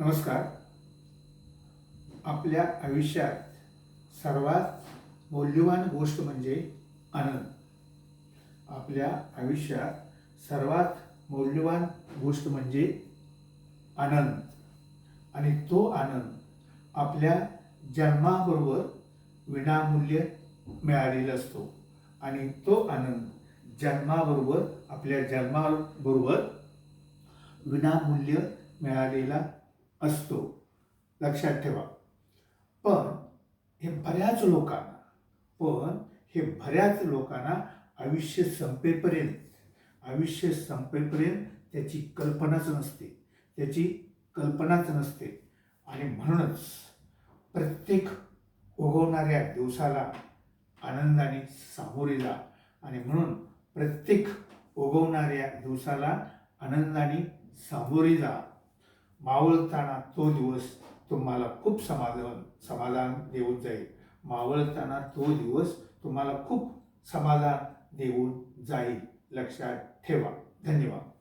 नमस्कार. आपल्या आयुष्यात सर्वात मौल्यवान गोष्ट म्हणजे आनंद. आपल्या आयुष्यात सर्वात मौल्यवान गोष्ट म्हणजे आनंद. आणि तो आनंद आपल्या जन्माबरोबर विनामूल्य मिळालेला असतो. आणि तो आनंद जन्माबरोबर आपल्या जन्माबरोबर विनामूल्य मिळालेला असतो. लक्षात ठेवा. पण हे बऱ्याच लोकांना पण हे बऱ्याच लोकांना आयुष्य संपेपर्यंत आयुष्य संपेपर्यंत त्याची कल्पनाच नसते. त्याची कल्पनाच नसते. आणि म्हणूनच प्रत्येक उगवणाऱ्या दिवसाला आनंदाने सामोरे जा आणि म्हणून प्रत्येक उगवणाऱ्या दिवसाला आनंदाने सामोरे जा मावळताना तो दिवस तुम्हाला खूप समाधान समाधान देऊन जाईल. मावळताना तो दिवस तुम्हाला खूप समाधान देऊन जाईल. लक्षात ठेवा. धन्यवाद.